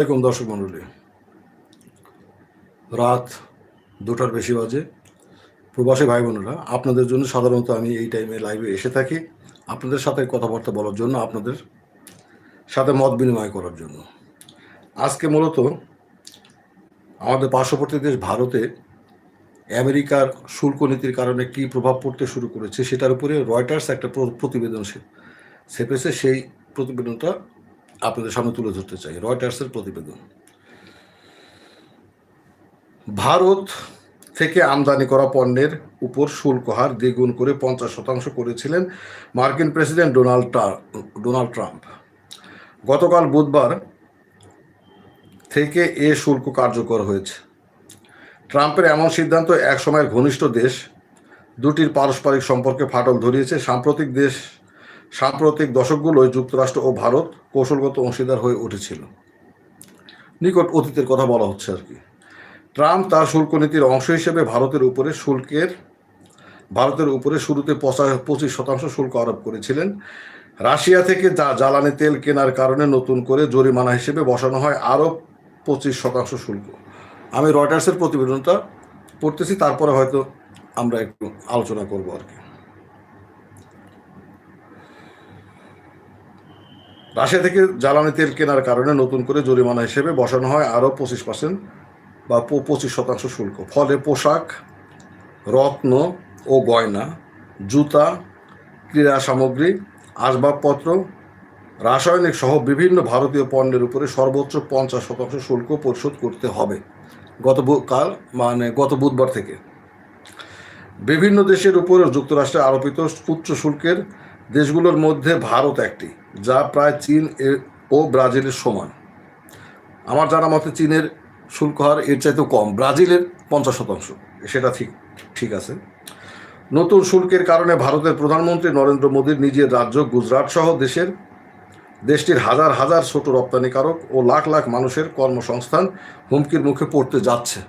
এরকম দর্শক মণ্ডলী, রাত দুটার বেশি বাজে। প্রবাসী ভাই বোনেরা, আপনাদের জন্য সাধারণত আমি এই টাইমে লাইভে এসে থাকি। আপনাদের সাথে কথাবার্তা বলার জন্য, আপনাদের সাথে মত বিনিময় করার জন্য। আজকে মূলত আমাদের পার্শ্ববর্তী দেশ ভারতে আমেরিকার শুল্ক নীতির কারণে কী প্রভাব পড়তে শুরু করেছে, সেটার উপরে রয়টার্স একটা প্রতিবেদন ছেপেছে। সেই প্রতিবেদনটা আপনাদের সামনে তুলে ধরতে চাই। রয়টার্সের প্রতিবেদন। ভারত থেকে আমদানি করা পণ্যের উপর শুল্ক হার দ্বিগুণ করে পঞ্চাশ শতাংশ করেছিলেন মার্কিন প্রেসিডেন্ট ডোনাল্ড ডোনাল্ড ট্রাম্প। গতকাল বুধবার থেকে এ শুল্ক কার্যকর হয়েছে। ট্রাম্পের এমন সিদ্ধান্ত এক সময়ের ঘনিষ্ঠ দেশ, দুটির পারস্পরিক সম্পর্কে ফাটল ধরিয়েছে। সাম্প্রতিক দেশ সাম্প্রতিক দশকগুলোয় যুক্তরাষ্ট্র ও ভারত কৌশলগত অংশীদার হয়ে উঠেছিল। নিকট অতীতের কথা বলা হচ্ছে আর কি। ট্রাম্প তার শুল্ক নীতির অংশ হিসেবে ভারতের উপরে শুল্কের, ভারতের উপরে শুরুতে পঁচা- পঁচিশ শতাংশ শুল্ক আরোপ করেছিলেন। রাশিয়া থেকে যা জ্বালানি তেল কেনার কারণে নতুন করে জরিমানা হিসেবে বসানো হয় আরও পঁচিশ শতাংশ শুল্ক। আমি রয়টার্সের প্রতিবেদনটা পড়তেছি, তারপরে হয়তো আমরা একটু আলোচনা করব আর কি। রাশিয়া থেকে জ্বালানি তেল কেনার কারণে নতুন করে জরিমানা হিসেবে বসানো হয় আরও পঁচিশ পার্সেন্ট বা পঁচিশ শতাংশ শুল্ক। ফলে পোশাক, রত্ন ও গয়না, জুতা, ক্রীড়া সামগ্রী, আসবাবপত্র, রাসায়নিক সহ বিভিন্ন ভারতীয় পণ্যের উপরে সর্বোচ্চ পঞ্চাশ শতাংশ শুল্ক পরিশোধ করতে হবে গত কাল মানে গত বুধবার থেকে। বিভিন্ন দেশের উপরে যুক্তরাষ্ট্রে আরোপিত উচ্চ শুল্কের দেশগুলোর মধ্যে ভারত একটি। যা প্রায় চীন ও ব্রাজিলের সমান। আমার জানা মতে চীনের শুল্ক হার এর চাইতেও কম। ব্রাজিলের পঞ্চাশ শতাংশ। সেটা ঠিক ঠিক আছে। নতুন শুল্কের কারণে ভারতের প্রধানমন্ত্রী নরেন্দ্র মোদীর নিজের রাজ্য গুজরাট সহ দেশের, দেশটির হাজার হাজার ছোট রপ্তানিকারক ও লাখ লাখ মানুষের কর্মসংস্থান হুমকির মুখে পড়তে যাচ্ছে।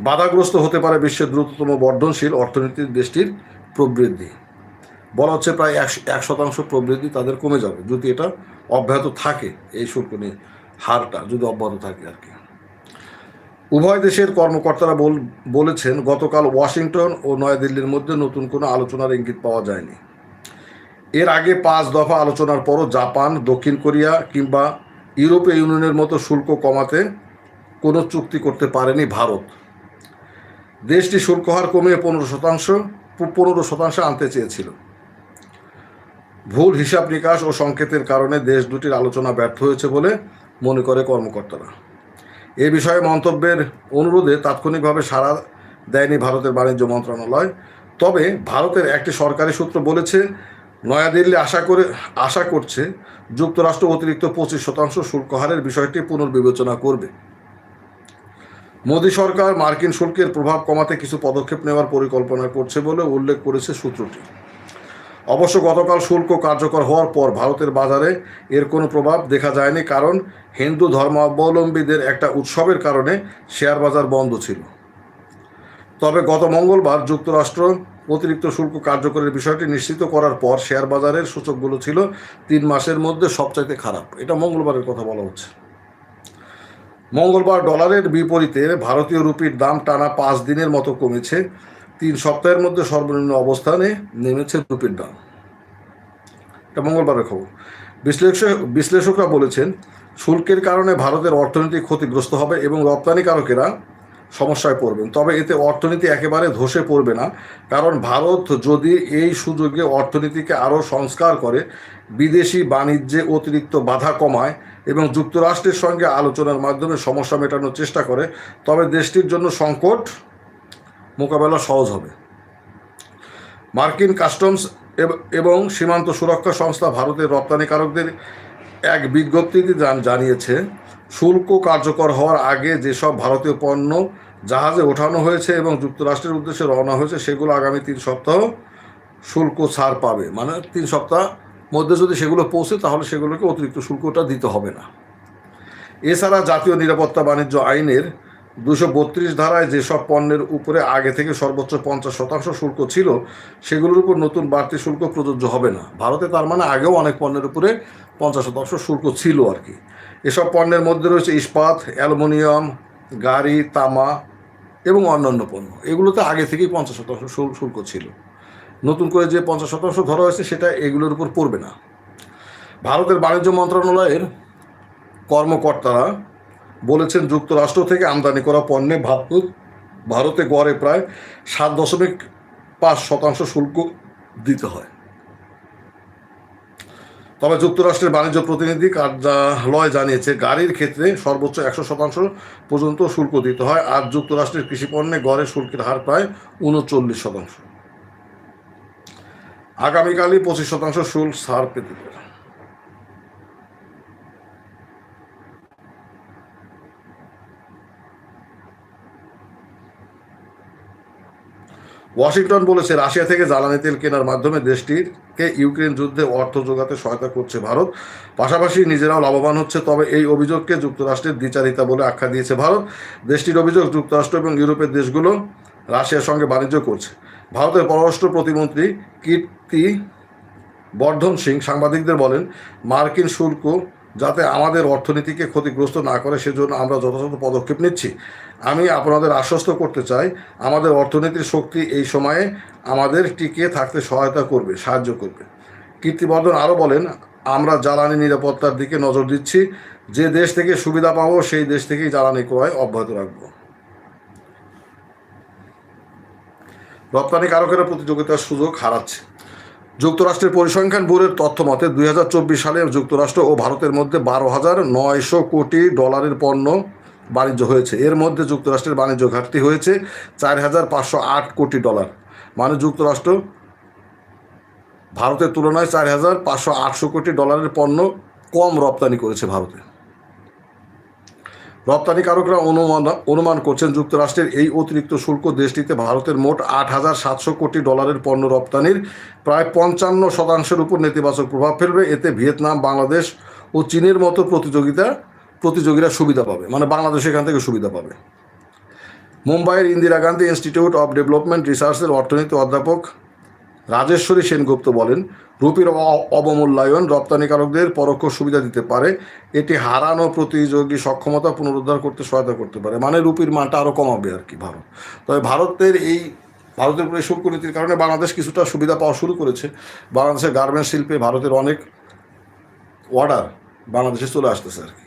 বাধাগ্রস্ত হতে পারে বিশ্বের দ্রুততম বর্ধনশীল অর্থনীতির দেশটির প্রবৃদ্ধি। বলা হচ্ছে প্রায় এক শতাংশ প্রবৃদ্ধি তাদের কমে যাবে, যদি এটা অব্যাহত থাকে, এই শুল্ক নিয়ে হারটা যদি অব্যাহত থাকে আর কি। উভয় দেশের কর্মকর্তারা বল বলেছেন, গতকাল ওয়াশিংটন ও নয়াদিল্লির মধ্যে নতুন কোনো আলোচনার ইঙ্গিত পাওয়া যায়নি। এর আগে পাঁচ দফা আলোচনার পরও জাপান, দক্ষিণ কোরিয়া কিংবা ইউরোপীয় ইউনিয়নের মতো শুল্ক কমাতে কোনো চুক্তি করতে পারেনি ভারত। দেশটি শুল্ক হার কমিয়ে পনেরো শতাংশ পনেরো শতাংশ আনতে চেয়েছিল। ভুল হিসাব নিকাশ ও সংকেতের কারণে দেশ দুটির আলোচনা ব্যর্থ হয়েছে বলে মনে করে কর্মকর্তারা। এ বিষয়ে মন্তব্যের অনুরোধে তাৎক্ষণিকভাবে সাড়া দেয়নি ভারতের বাণিজ্য মন্ত্রণালয়। তবে ভারতের একটি সরকারি সূত্র বলেছে, নয়াদিল্লি আশা করে, আশা করছে যুক্তরাষ্ট্র অতিরিক্ত পঁচিশ শতাংশ শুল্ক হারের বিষয়টি পুনর্বিবেচনা করবে। মোদী সরকার মার্কিন শুল্কের প্রভাব কমাতে কিছু পদক্ষেপ নেওয়ার পরিকল্পনা করছে বলে উল্লেখ করেছে সূত্রটি। অবশ্য গতকাল শুল্ক কার্যকর হওয়ার পর ভারতের বাজারে এর কোনো প্রভাব দেখা যায়নি, কারণ হিন্দু ধর্মাবলম্বীদের একটা উৎসবের কারণে শেয়ার বাজার বন্ধ ছিল। তবে গত মঙ্গলবার যুক্তরাষ্ট্র অতিরিক্ত শুল্ক কার্যকরের বিষয়টি নিশ্চিত করার পর শেয়ার বাজারের সূচকগুলো ছিল তিন মাসের মধ্যে সবচাইতে খারাপ। এটা মঙ্গলবারের কথা বলা হচ্ছে। মঙ্গলবার ডলারের বিপরীতে ভারতীয় রুপির দাম টানা পাঁচ দিনের মতো কমেছে। তিন সপ্তাহের মধ্যে সর্বনিম্ন অবস্থানে নেমেছে রুপির দাম এটা মঙ্গলবারের খবর। বিশ্লেষক, বিশ্লেষকরা বলেছেন, শুল্কের কারণে ভারতের অর্থনীতি ক্ষতিগ্রস্ত হবে এবং রপ্তানিকারকেরা সমস্যায় পড়বেন। তবে এতে অর্থনীতি একেবারে ধসে পড়বে না, কারণ ভারত যদি এই সুযোগে অর্থনীতিকে আরও সংস্কার করে, বিদেশি বাণিজ্যে অতিরিক্ত বাধা কমায় এবং যুক্তরাষ্ট্রের সঙ্গে আলোচনার মাধ্যমে সমস্যা মেটানোর চেষ্টা করে, তবে দেশটির জন্য সংকট মোকাবেলা সহজ হবে। মার্কিন কাস্টমস এবং সীমান্ত সুরক্ষা সংস্থা ভারতের রপ্তানিকারকদের এক বিজ্ঞপ্তিতে জান- জানিয়েছে, শুল্ক কার্যকর হওয়ার আগে যেসব ভারতীয় পণ্য জাহাজে ওঠানো হয়েছে এবং যুক্তরাষ্ট্রের উদ্দেশ্যে রওনা হয়েছে, সেগুলো আগামী তিন সপ্তাহ শুল্ক ছাড় পাবে। মানে তিন সপ্তাহ মধ্যে যদি সেগুলো পৌঁছে, তাহলে সেগুলোকে অতিরিক্ত শুল্কটা দিতে হবে না। এছাড়া জাতীয় নিরাপত্তা বাণিজ্য আইনের দুশো বত্রিশ ধারায় যেসব পণ্যের উপরে আগে থেকে সর্বোচ্চ পঞ্চাশ শতাংশ শুল্ক ছিল, সেগুলোর উপর নতুন বাড়তি শুল্ক প্রযোজ্য হবে না। ভারতে তার মানে আগেও অনেক পণ্যের উপরে পঞ্চাশ শতাংশ শুল্ক ছিল আর কি। এসব পণ্যের মধ্যে রয়েছে ইস্পাত, অ্যালুমিনিয়াম, গাড়ি, তামা এবং অন্যান্য পণ্য। এগুলোতে আগে থেকেই পঞ্চাশ শতাংশ শুল্ক ছিল। নতুন করে যে পঞ্চাশ শতাংশ ধরা হয়েছে, সেটা এগুলোর উপর পড়বে না। ভারতের বাণিজ্য মন্ত্রণালয়ের কর্মকর্তারা বলেছেন যুক্তরাষ্ট্র থেকে আমদানি করা পণ্যে ভারত ভারতে গড়ে প্রায় সাত দশমিক পাঁচ শতাংশ শুল্ক দিতে হয়। তবে যুক্তরাষ্ট্রের বাণিজ্য প্রতিনিধি কার্যালয় জানিয়েছে, গাড়ির ক্ষেত্রে সর্বোচ্চ একশো শতাংশ পর্যন্ত শুল্ক দিতে হয় আর যুক্তরাষ্ট্রের কৃষি পণ্যে গড়ে শুল্কের হার প্রায় উনচল্লিশ শতাংশ। আগামীকালই পঁচিশ শতাংশ শুল্ক ছাড় পেতে পারে। ওয়াশিংটন বলেছে, রাশিয়া থেকে জ্বালানি তেল কেনার মাধ্যমে দেশটিকে ইউক্রেন যুদ্ধে অর্থ যোগাতে সহায়তা করছে ভারত। পাশাপাশি নিজেরাও লাভবান হচ্ছে, তবে এই অভিযোগকে যুক্তরাষ্ট্রের দ্বিচারিতা বলে আখ্যা দিয়েছে ভারত। দেশটির অভিযোগ, যুক্তরাষ্ট্র এবং ইউরোপের দেশগুলো রাশিয়ার সঙ্গে বাণিজ্য করছে। ভারতের পররাষ্ট্র প্রতিমন্ত্রী কীর্তি বর্ধন সিং সাংবাদিকদের বলেন, মার্কিন শুল্ক যাতে আমাদের অর্থনীতিকে ক্ষতিগ্রস্ত না করে, সেজন্য আমরা যথাযথ পদক্ষেপ নিচ্ছি। আমি আপনাদের আশ্বস্ত করতে চাই, আমাদের অর্থনীতির শক্তি এই সময়ে আমাদের টিকে থাকতে সহায়তা করবে, সাহায্য করবে। কীর্তিবর্ধন আরও বলেন, আমরা জ্বালানি নিরাপত্তার দিকে নজর দিচ্ছি, যে দেশ থেকে সুবিধা পাবো, সেই দেশ থেকেই জ্বালানি ক্রয় অব্যাহত রাখব। রপ্তানিকারকেরা প্রতিযোগিতার সুযোগ হারাচ্ছে। যুক্তরাষ্ট্রের পরিসংখ্যান ব্যুরোর তথ্য মতে দুই হাজার চব্বিশ সালে যুক্তরাষ্ট্র ও ভারতের মধ্যে বারো হাজার নয়শো কোটি ডলারের পণ্য বাণিজ্য হয়েছে। এর মধ্যে যুক্তরাষ্ট্রের বাণিজ্য ঘাটতি হয়েছে চার হাজার পাঁচশো আট কোটি ডলার। মানে যুক্তরাষ্ট্র ভারতের তুলনায় চার হাজার পাঁচশো আটশো কোটি ডলারের পণ্য কম রপ্তানি করেছে ভারতে। রপ্তানিকারকরা অনুমান অনুমান করছেন যুক্তরাষ্ট্রের এই অতিরিক্ত শুল্ক দেশটিতে ভারতের মোট আট হাজার সাতশো কোটি ডলারের পণ্য রপ্তানির প্রায় পঞ্চান্ন শতাংশের উপর নেতিবাচক প্রভাব ফেলবে। এতে ভিয়েতনাম, বাংলাদেশ ও চীনের মতো প্রতিযোগিতা, প্রতিযোগীরা সুবিধা পাবে। মানে বাংলাদেশ এখান থেকে সুবিধা পাবে। মুম্বাইয়ের Indira Gandhi institute of development রিসার্চের অর্থনীতি অধ্যাপক রাজেশ্বরী সেনগুপ্ত বলেন, রুপির অবমূল্যায়ন রপ্তানিকারকদের পরোক্ষ সুবিধা দিতে পারে। এটি হারানো প্রতিযোগী সক্ষমতা পুনরুদ্ধার করতে সহায়তা করতে পারে। মানে রুপির মানটা আরও কমাবে আর কি ভারত। তবে ভারতের এই, ভারতের উপরে শুল্ক নীতির কারণে বাংলাদেশ কিছুটা সুবিধা পাওয়া শুরু করেছে। বাংলাদেশের গার্মেন্টস শিল্পে ভারতের অনেক অর্ডার বাংলাদেশে চলে আসতেছে আর কি।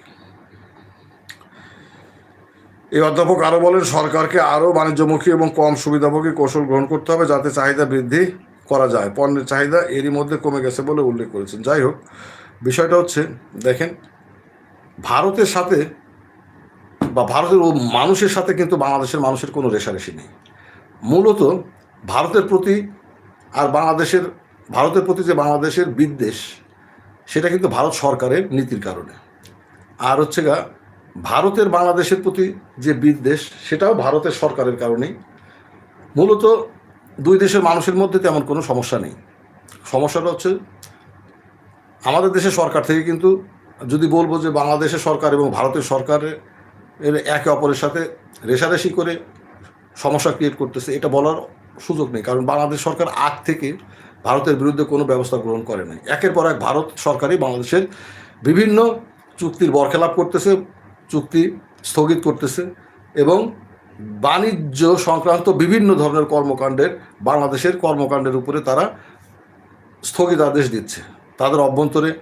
এই অধ্যাপক আরও বলেন, সরকারকে আরও বাণিজ্যমুখী এবং কম সুবিধাভোগী কৌশল গ্রহণ করতে হবে যাতে চাহিদা বৃদ্ধি করা যায়। পণ্যের চাহিদা এরই মধ্যে কমে গেছে বলে উল্লেখ করেছেন। যাই হোক, বিষয়টা হচ্ছে, দেখেন, ভারতের সাথে বা ভারতের ও মানুষের সাথে কিন্তু বাংলাদেশের মানুষের কোনো রেশারেশি নেই। মূলত ভারতের প্রতি আর বাংলাদেশের, ভারতের প্রতি যে বাংলাদেশের বিদ্বেষ, সেটা কিন্তু ভারত সরকারের নীতির কারণে। আর হচ্ছে গা, ভারতের বাংলাদেশের প্রতি যে বিদ্বেষ, সেটাও ভারতের সরকারের কারণেই। মূলত দুই দেশের মানুষের মধ্যে তেমন কোনো সমস্যা নেই। সমস্যাটা হচ্ছে, আমাদের দেশের সরকার থেকে কিন্তু যদি বলব যে বাংলাদেশের সরকার এবং ভারতের সরকারের এর একে অপরের সাথে রেশারেশি করে সমস্যা ক্রিয়েট করতেছে, এটা বলার সুযোগ নেই। কারণ বাংলাদেশ সরকার আগ থেকে ভারতের বিরুদ্ধে কোনো ব্যবস্থা গ্রহণ করে নাই। একের পর এক ভারত সরকারই বাংলাদেশের বিভিন্ন চুক্তির বরখেলাপ করতেছে, চুক্তি স্থগিত করতেছে এবং বাণিজ্য সংক্রান্ত বিভিন্ন ধরনের কর্মকাণ্ডের, বাংলাদেশের কর্মকাণ্ডের উপরে তারা স্থগিতাদেশ দিচ্ছে। তাদের অভ্যন্তরে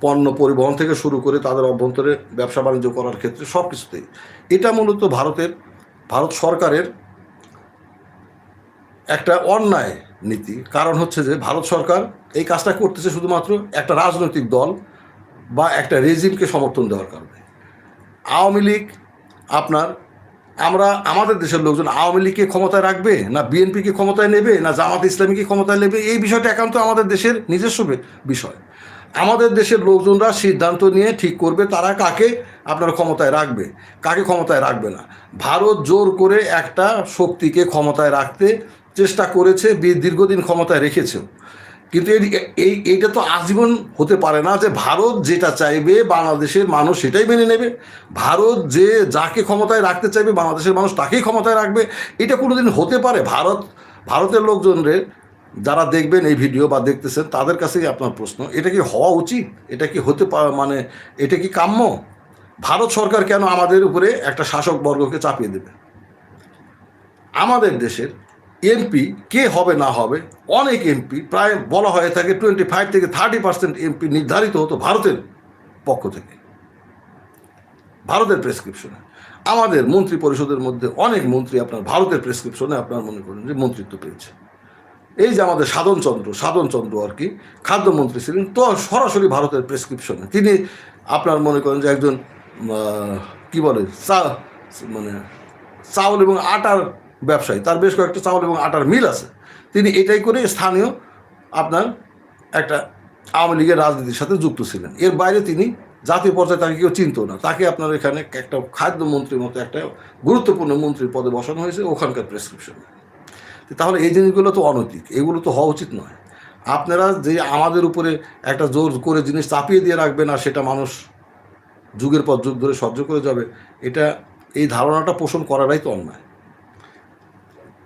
পণ্য পরিবহন থেকে শুরু করে তাদের অভ্যন্তরে ব্যবসা বাণিজ্য করার ক্ষেত্রে সব কিছুতেই এটা মূলত ভারতের, ভারত সরকারের একটা অন্যায় নীতি। কারণ হচ্ছে যে, ভারত সরকার এই কাজটা করতেছে শুধুমাত্র একটা রাজনৈতিক দল বা একটা রেজিমকে সমর্থন দেওয়ার কারণে। আওয়ামী লীগ আপনার আমরা আমাদের দেশের লোকজন আওয়ামী লীগকে ক্ষমতায় রাখবে না বিএনপিকে ক্ষমতায় নেবে না জামাত ইসলামীকে ক্ষমতায় নেবে? এই বিষয়টা একান্ত আমাদের দেশের নিজস্ব বিষয়। আমাদের দেশের লোকজনরা সিদ্ধান্ত নিয়ে ঠিক করবে তারা কাকে আপনার ক্ষমতায় রাখবে, কাকে ক্ষমতায় রাখবে না। ভারত জোর করে একটা শক্তিকে ক্ষমতায় রাখতে চেষ্টা করেছে দীর্ঘদিন ক্ষমতায় রেখেছেও। কিন্তু এই- এই, এইটা তো আজীবন হতে পারে না যে ভারত যেটা চাইবে বাংলাদেশের মানুষ সেটাই মেনে নেবে। ভারত যে যাকে ক্ষমতায় রাখতে চাইবে বাংলাদেশের মানুষ তাকেই ক্ষমতায় রাখবে, এটা কোনোদিন হতে পারে। ভারত, ভারতের লোকজনরে যারা দেখবেন এই ভিডিও বা দেখতেছেন, তাদের কাছেই আপনার প্রশ্ন, এটা কি হওয়া উচিত? এটা কি হতে পারে মানে এটা কি কাম্য? ভারত সরকার কেন আমাদের উপরে একটা শাসক বর্গকে চাপিয়ে দেবে? আমাদের দেশের এমপি কে হবে না হবে, অনেক এমপি প্রায় বলা হয়ে থাকে টোয়েন্টি ফাইভ থেকে থার্টি পার্সেন্ট এমপি নির্ধারিত হতো ভারতের পক্ষ থেকে। ভারতের প্রেসক্রিপশনে আমাদের মন্ত্রী পরিষদের মধ্যে অনেক মন্ত্রী আপনার ভারতের প্রেসক্রিপশনে আপনার মনে করেন যে মন্ত্রিত্ব পেয়েছে। এই যে আমাদের সাধনচন্দ্র সাধনচন্দ্র আর কি, খাদ্যমন্ত্রী ছিলেন, তো সরাসরি ভারতের প্রেসক্রিপশনে তিনি আপনার মনে করেন যে একজন কি বলে, চা মানে চাউল এবং আটার ব্যবসায়ী। তার বেশ কয়েকটা চাউল এবং আটার মিল আছে। তিনি এটাই করে স্থানীয় আপনার একটা আওয়ামী লীগের রাজনীতির সাথে যুক্ত ছিলেন। এর বাইরে তিনি জাতীয় পর্যায়ে তাকে কেউ চিনত না। তাকে আপনার এখানে একটা খাদ্যমন্ত্রীর মতো একটা গুরুত্বপূর্ণ মন্ত্রীর পদে বসানো হয়েছে ওখানকার প্রেসক্রিপশন তাহলে এই জিনিসগুলো তো অনৈতিক। এগুলো তো হওয়া উচিত নয়। আপনারা যে আমাদের উপরে একটা জোর করে জিনিস চাপিয়ে দিয়ে রাখবেন আর সেটা মানুষ যুগের পর যুগ ধরে সহ্য করে যাবে, এটা এই ধারণাটা পোষণ করাটাই তো অন্যায়।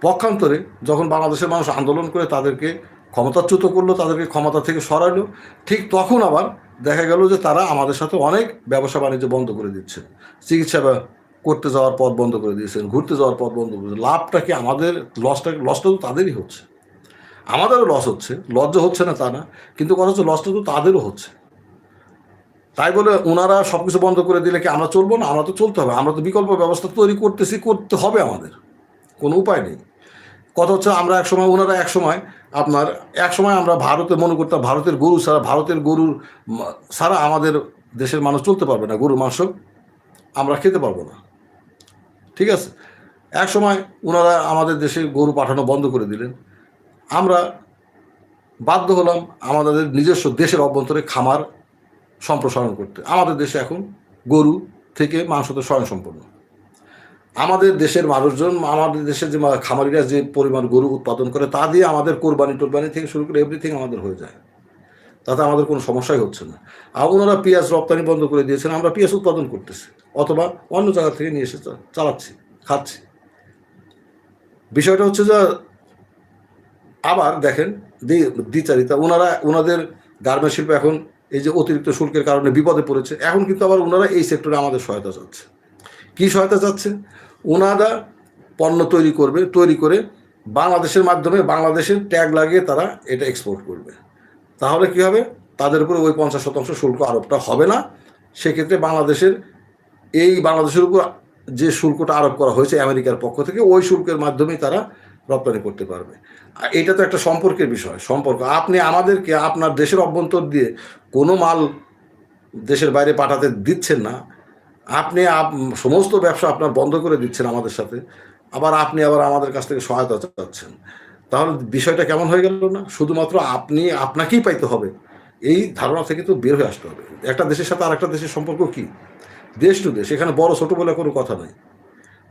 পক্ষান্তরে যখন বাংলাদেশের মানুষ আন্দোলন করে তাদেরকে ক্ষমতাচ্যুত করল, তাদেরকে ক্ষমতা থেকে সরাইলো, ঠিক তখন আবার দেখা গেল যে তারা আমাদের সাথে অনেক ব্যবসা বাণিজ্য বন্ধ করে দিচ্ছে। চিকিৎসা করতে যাওয়ার পথ বন্ধ করে দিয়েছেন, ঘুরতে যাওয়ার পথ বন্ধ করে লাভটা কি আমাদের লসটা লসটা তো তাদেরই হচ্ছে। আমাদেরও লস হচ্ছে, লজ্জা হচ্ছে না তা না, কিন্তু কথা হচ্ছে লসটা তো তাদেরও হচ্ছে। তাই বলে ওনারা সব কিছু বন্ধ করে দিলে কি আমরা চলবো না? আমরা তো চলতে হবে। আমরা তো বিকল্প ব্যবস্থা তৈরি করতেছি, করতে হবে আমাদের। কোনো উপায় নেই। কথা হচ্ছে আমরা এক সময়, ওনারা এক সময়, আপনার এক সময় আমরা ভারতে, মনে করতাম ভারতের গরু ছাড়া, ভারতের গরুর ছাড়া আমাদের দেশের মানুষ চলতে পারবে না, গরুর মাংস আমরা খেতে পারব না। ঠিক আছে? এক সময় ওনারা আমাদের দেশে গরু পাঠানো বন্ধ করে দিলেন। আমরা বাধ্য হলাম আমাদের নিজস্ব দেশের অভ্যন্তরে খামার সম্প্রসারণ করতে। আমাদের দেশে এখন গরু থেকে মাংস তো স্বয়ংসম্পূর্ণ। আমাদের দেশের মানুষজন, আমাদের দেশের যে খামারিরা যে পরিমাণ গরু উৎপাদন করে, তা দিয়ে আমাদের কোরবানি, টোরবানি থেকে শুরু করে এভরিথিং আমাদের হয়ে যায়। তাতে আমাদের কোনো সমস্যাই হচ্ছে না। আর ওনারা পেঁয়াজ রপ্তানি বন্ধ করে দিয়েছেন, আমরা পেঁয়াজ উৎপাদন করতেছি, অথবা অন্য জায়গা থেকে নিয়ে এসে চালাচ্ছি, খাচ্ছি। বিষয়টা হচ্ছে যে, আবার দেখেন দ্বি- দ্বিচারিতা, ওনারা, ওনাদের গার্মেন্ট শিল্প এখন এই যে অতিরিক্ত শুল্কের কারণে বিপদে পড়েছে, এখন কিন্তু আবার ওনারা এই সেক্টরে আমাদের সহায়তা চাচ্ছে। কি সহায়তা চাচ্ছে? ওনারা পণ্য তৈরি করবে, তৈরি করে বাংলাদেশের মাধ্যমে বাংলাদেশের ট্যাগ লাগিয়ে তারা এটা এক্সপোর্ট করবে। তাহলে কি হবে? তাদের উপরে ওই পঞ্চাশ শতাংশ শুল্ক আরোপটা হবে না। সেক্ষেত্রে বাংলাদেশের, এই বাংলাদেশের উপর যে শুল্কটা আরোপ করা হয়েছে আমেরিকার পক্ষ থেকে, ওই শুল্কের মাধ্যমেই তারা রপ্তানি করতে পারবে। এটা তো একটা সম্পর্কের বিষয়, সম্পর্ক। আপনি আমাদেরকে আপনার দেশের অভ্যন্তর দিয়ে কোনো মাল দেশের বাইরে পাঠাতে দিচ্ছেন না আপনি সমস্ত ব্যবসা আপনার বন্ধ করে দিচ্ছেন আমাদের সাথে, আবার আপনি আবার আমাদের কাছ থেকে সহায়তা চাচ্ছেন। তাহলে বিষয়টা কেমন হয়ে গেল না? শুধুমাত্র আপনি, আপনাকেই পাইতে হবে। এই ধারণা থেকে তো বের হয়ে আসতে হবে। একটা দেশের সাথে আরেকটা দেশের সম্পর্ক কি? দেশ টু দেশ, এখানে বড় ছোট বলে কোনো কথা নাই।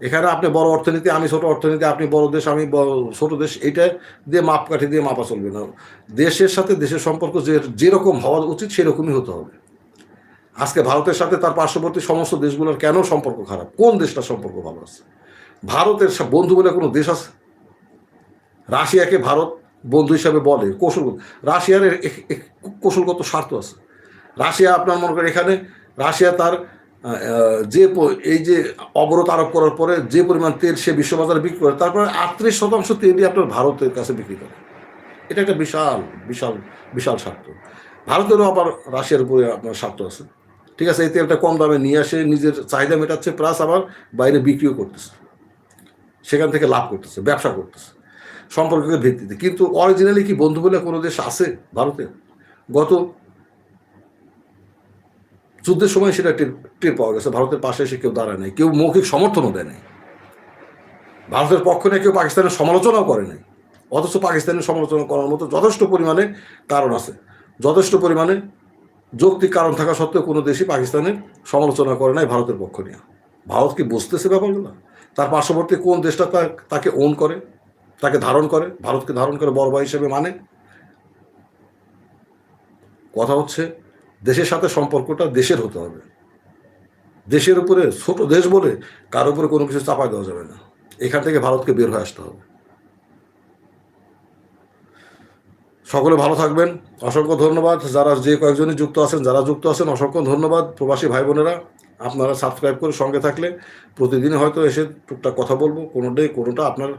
এখানে আপনি বড় অর্থনীতি, আমি ছোট অর্থনীতি, আপনি বড় দেশ, আমি ছোট দেশ, এটা দিয়ে মাপকাঠি দিয়ে মাপা চলবে না। দেশের সাথে দেশের সম্পর্ক যে, যেরকম হওয়া উচিত সেরকমই হতে হবে। আজকে ভারতের সাথে তার পার্শ্ববর্তী সমস্ত দেশগুলোর কেন সম্পর্ক খারাপ? কোন দেশটার সম্পর্ক ভালো আছে? ভারতের বন্ধু বলে কোনো দেশ আছে? রাশিয়াকে ভারত বন্ধু হিসাবে বলে, কৌশল রাশিয়ার কৌশলগত স্বার্থ আছে। রাশিয়া আপনার মনে করেন এখানে, রাশিয়া তার যে এই যে অবরোধ আরোপ করার পরে যে পরিমাণ তেল সে বিশ্ববাজারে বিক্রি করে, তারপরে আটত্রিশ শতাংশ তেলই আপনার ভারতের কাছে বিক্রি করে। এটা একটা বিশাল বিশাল বিশাল স্বার্থ। ভারতেরও আবার রাশিয়ার উপরে আপনার স্বার্থ আছে। ঠিক আছে, এই তেলটা কম দামে নিয়ে আসে, নিজের চাহিদা মেটাচ্ছে প্লাস আবার বাইরে বিক্রিও করতেছে। সেখান থেকে লাভ করতেছে, ব্যবসা করতেছে, সম্পর্কের ভিত্তিতে। কিন্তু অরিজিনালি কি বন্ধু বলে কোনো দেশ আছে ভারতে? গত যুদ্ধের সময় সেটা টের পাওয়া গেছে, ভারতের পাশে এসে কেউ দাঁড়ায় নাই, কেউ মৌখিক সমর্থনও দেয় নাই। ভারতের পক্ষ নিয়ে কেউ পাকিস্তানের সমালোচনাও করে নাই, অথচ পাকিস্তানের সমালোচনা করার মতো যথেষ্ট পরিমাণে কারণ আছে। যথেষ্ট পরিমাণে যৌক্তিক কারণ থাকা সত্ত্বেও কোনো দেশই পাকিস্তানের সমালোচনা করে নাই ভারতের পক্ষ নিয়ে। ভারত কি বুঝতেছে ব্যাপারগুলো? তার পার্শ্ববর্তী কোন দেশটা তাকে ওন করে, তাকে ধারণ করে, ভারতকে ধারণ করে বড় ভাই হিসেবে মানে? কথা হচ্ছে, দেশের সাথে সম্পর্কটা দেশের হতে হবে। দেশের উপরে, ছোট দেশ বলে কার উপরে কোনো কিছু চাপাই দেওয়া যাবে না। এখান থেকে ভারতকে বের হয়ে আসতে হবে। সকলে ভালো থাকবেন। অসংখ্য ধন্যবাদ। যারা যে কয়েকজনই যুক্ত আছেন, যারা যুক্ত আছেন, অসংখ্য ধন্যবাদ। প্রবাসী ভাই বোনেরা, আপনারা সাবস্ক্রাইব করে সঙ্গে থাকলে প্রতিদিন হয়তো এসে টুকটাক কথা বলব। কোনো ডে কোনোটা আপনার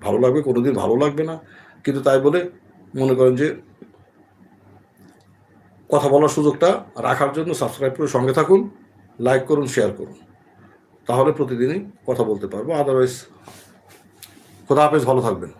ভালো লাগবে কোনো দিন ভালো লাগবে না। কিন্তু তাই বলে মনে করেন যে কথা বলার সুযোগটা রাখার জন্য সাবস্ক্রাইব করে সঙ্গে থাকুন লাইক করুন শেয়ার করুন। তাহলে প্রতিদিনই কথা বলতে পারব। আদারওয়াইজ খোদা হাফেজ, ভালো থাকবেন।